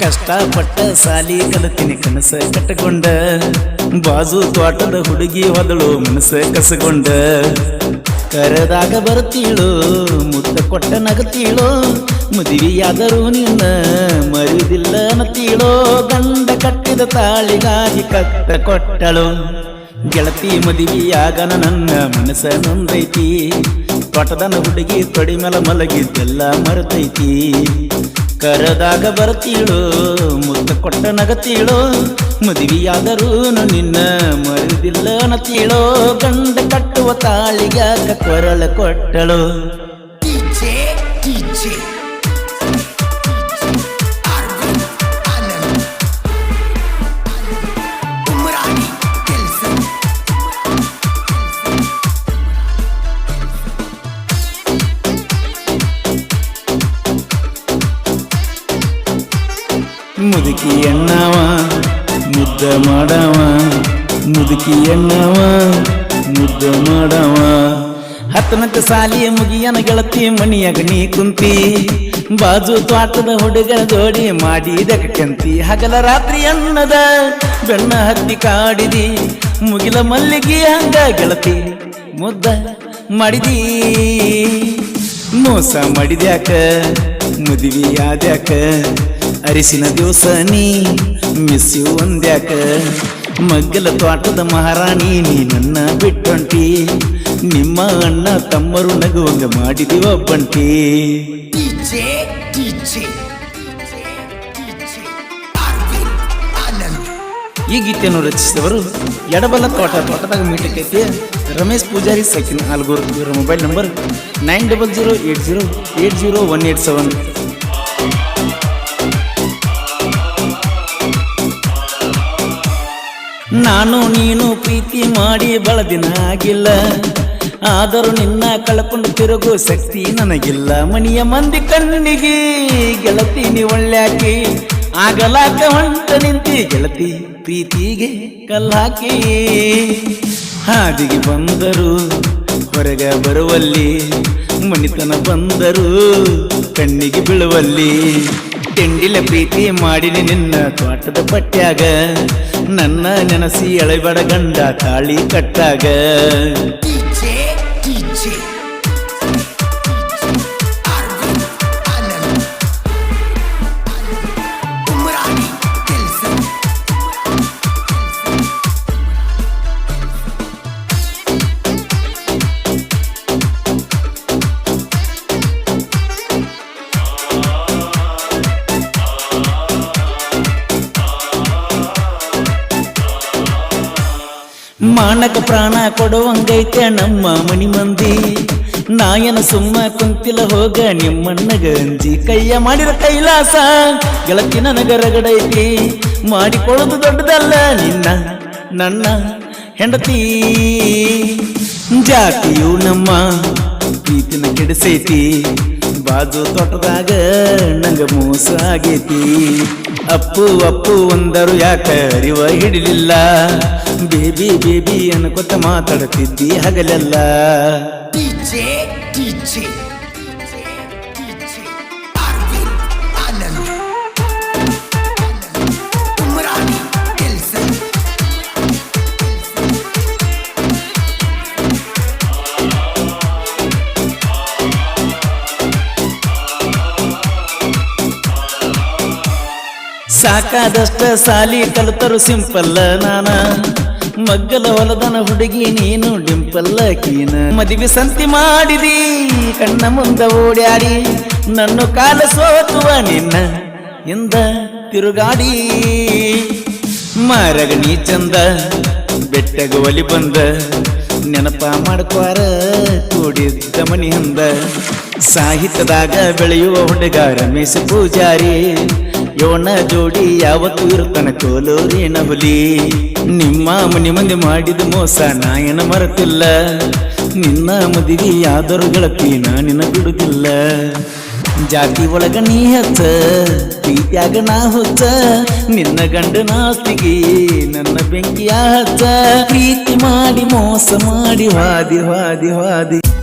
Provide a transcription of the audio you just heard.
ಕಷ್ಟಪಟ್ಟ ಸಾಲಿ ಕಲತಿನಿ ಕನಸ ಕಟ್ಟಕೊಂಡ. ಬಾಜು ತೋಟದ ಹುಡುಗಿ ಹೊದಳು ಮನಸ ಕಸಗೊಂಡ. ಕರೆದಾಗ ಬರುತ್ತೀಳು, ಮುತ್ತ ಕೊಟ್ಟ ನಗತೀಳೋ ಮದುವೆಯಾದರೂ ನಿನ್ನ ಮರಿದಿಲ್ಲ ನತೀಳೋ ಗಂಡ ಕಟ್ಟಿದ ತಾಳಿಗಾಗಿ ಕತ್ತ ಕೊಟ್ಟಳು. ಗೆಳತಿ ಮದುವೆಯಾಗನ ನನ್ನ ಮನಸ್ಸ ನೊಂದೈತಿ. ತೋಟದನ ಹುಡುಗಿ ತೊಡಿ ಮೇಲೆ ಮಲಗಿದ್ದೆಲ್ಲ ಮರೆತೈತಿ. ಕರೆದಾಗ ಬರ್ತೀಳು ಮುತ್ತ ಕೊಟ್ಟ ನಗತೀಳೋ ಮದುವೆಯಾದರೂ ನಿನ್ನ ಮರಿದಿಲ್ಲ ನತೀಳೋ ಗಂಡ ಕಟ್ಟುವ ತಾಳಿಗಾಕ ಕೊರಳ ಕೊಟ್ಟಳು. ಮುದುಕಿ ಎಣ್ಣವ ಮುದ್ದ ಮಾಡವ, ಮುದುಕಿ ಎಣ್ಣವ ಮುದ್ದ ಮಾಡವ. ಹತ್ತನಕ್ಕ ಸಾಲಿಯ ಮುಗಿಯನ ಗೆಳತಿ ಮಣಿಯಾಗ ನೀ ಕುಂತಿ, ಬಾಜು ತ್ವಾಟದ ಹುಡುಗರ ಜೋಡಿ ಮಾಡಿ ಕಂತಿ. ಹಗಲ ರಾತ್ರಿ ಅನ್ನದ ಬೆನ್ನ ಹತ್ತಿ ಕಾಡಿದಿ, ಮುಗಿಲ ಮಲ್ಲಿಗೆ ಹಂಗ ಗೆಳತಿ ಮುದ್ದ ಮಾಡಿದಿ. ಮೋಸ ಮಾಡಿದ್ಯಾಕ, ಮದುವೆಯಾದ್ಯಾಕ ಅರಿಸಿನ ದಿವಸ ನೀ ಮಿಸ್ ಯು ಒಂದ್ಯಾಕ ಮಗ್ಗಲ ತೋಟದ ಮಹಾರಾಣಿ ನೀ ನನ್ನ ಬಿಟ್ಟೊಂಟಿ. ನಿಮ್ಮ ಅಣ್ಣ ತಮ್ಮರು ನಗುವಂಗ ಮಾಡಿದಿವ ಬಂಟಿ. ಈ ಗೀತೆಯನ್ನು ರಚಿಸಿದವರು ಎಡಬಲ ತೋಟ ತೋಟದಾಗ ಮೀಟಕೈತಿ ರಮೇಶ್ ಪೂಜಾರಿ ಸಕಿನ್ ಆಲ್ಗೂರ್ ಇವರ mobile number nine double zero eight zero eight zero one eight seven ನಾನು ನೀನು ಪ್ರೀತಿ ಮಾಡಿ ಬಳದಿನ ಆಗಿಲ್ಲ. ಆದರೂ ನಿನ್ನ ಕಳ್ಕೊಂಡು ತಿರುಗು ಶಕ್ತಿ ನನಗಿಲ್ಲ. ಮನೆಯ ಮಂದಿ ಕಣ್ಣಿಗೆ ಗೆಳತಿ ಒಳ್ಳ್ಯಾಕಿ. ಆಗಲಾಕ ಹೊಂಟ ನಿಂತಿ ಗೆಳತಿ ಪ್ರೀತಿಗೆ ಕಲ್ಲಾಕಿ. ಹಾದಿಗೆ ಬಂದರು, ಹೊರಗ ಬರುವಲ್ಲಿ, ಮಣಿತನ ಬಂದರು, ಕಣ್ಣಿಗೆ ಬೀಳುವಲ್ಲಿ. ತಿಂಡಿಲ ಪ್ರೀತಿ ಮಾಡಿನಿ ನಿನ್ನ ತೋಟದ ಪಟ್ಯಾಗ. ನನ್ನ ನೆನಸಿ ಎಳೆಬಡ ಗಂಡ ತಾಳಿ ಕಟ್ಟಾಗ. ಮಾನಕ ಪ್ರಾಣ ಕೊಡುವಂಗೈತೆ ನಮ್ಮ ಮಣಿ ಮಂದಿ. ನಾಯನ ಸುಮ್ಮ ಕುಂತಿಲ ಹೋಗ ನಿಮ್ಮಣ್ಣ ಗಂಜಿ. ಕೈಯ ಮಾಡಿದ ಕೈಲಾಸ ಗೆಳತಿ ನನಗ ರಗಡೈತಿ ಮಾಡಿಕೊಳ್ಳೋದು ದೊಡ್ಡದಲ್ಲ ನಿನ್ನ, ನನ್ನ ಹೆಂಡತಿ. ಜಾತಿಯು ನಮ್ಮ ಪ್ರೀತಿನ ಕೆಡಿಸೈತಿ. ಬಾಜು ತೋಟದಾಗ ನಂಗ ಮೋಸ ಆಗೈತಿ. ಅಪ್ಪು ಅಪ್ಪು ಒಂದರು ಯಾಕ ಅರಿವ ಹಿಡಿಲಿಲ್ಲ? ಬೇಬಿ ಬೇಬಿ ಅನ್ಕೊತ ಮಾತಾಡ್ತಿದ್ದಿ ಹಗಲೆಲ್ಲ. ಸಾಕಾದಷ್ಟ ಸಾಲಿ ಕಲಿತರು ಸಿಂಪಲ್ಲ ನಾನ. ಮಗ್ಗಲ ಹೊಲದನ ಹುಡುಗಿ ನೀನು ಡಿಂಪಲ್ಲ ಕೀನ ಮದುವೆ ಸಂತಿ ಮಾಡಿದಿ, ಕಣ್ಣ ಮುಂದ ಓಡ್ಯಾಡಿ. ನನ್ನ ಕಾಲ ಸೋತುವ ನಿನ್ನ ಇಂದ ತಿರುಗಾಡಿ. ಮಾರಗ ಚಂದ, ಬೆಟ್ಟಗ ಒಲಿ ಬಂದ. ನೆನಪ ಮಾಡ್ಕೋರ, ಕೂಡಿದ್ದ ಮನಿ ಹಂದ. ಸಾಹಿತ್ಯದಾಗ ಬೆಳೆಯುವ ಹುಡುಗ ರಮೇಶ್ ಪೂಜಾರಿ. ಯೋನ ಜೋಡಿ ಯಾವತ್ತು ಇರುತ್ತಾನ ಕೋಲೂರಿನ ಹುಲಿ ನಿಮ್ಮ ಮನೆ ಮಂದಿ ಮಾಡಿದ ಮೋಸ ನಾಯನ ಮರೆತಿಲ್ಲ. ನಿನ್ನ ಮದುವೆ ಯಾದರೂ ಗೆಳತಿ ನಾನಿನ ಬಿಡುದಿಲ್ಲ ಜಾತಿ ಒಳಗ ನೀ ಹತ್ತ ಪ್ರೀತಿಯಾಗ ನಾ ಹುಚ್ಚ. ನಿನ್ನ ಗಂಡನ ಆಸ್ತಿಗೆ ನನ್ನ ಬೆಂಕಿಯ ಹಚ್ಚ. ಪ್ರೀತಿ ಮಾಡಿ ಮೋಸ ಮಾಡಿ ವಾದಿ ವಾದಿ ವಾದಿ.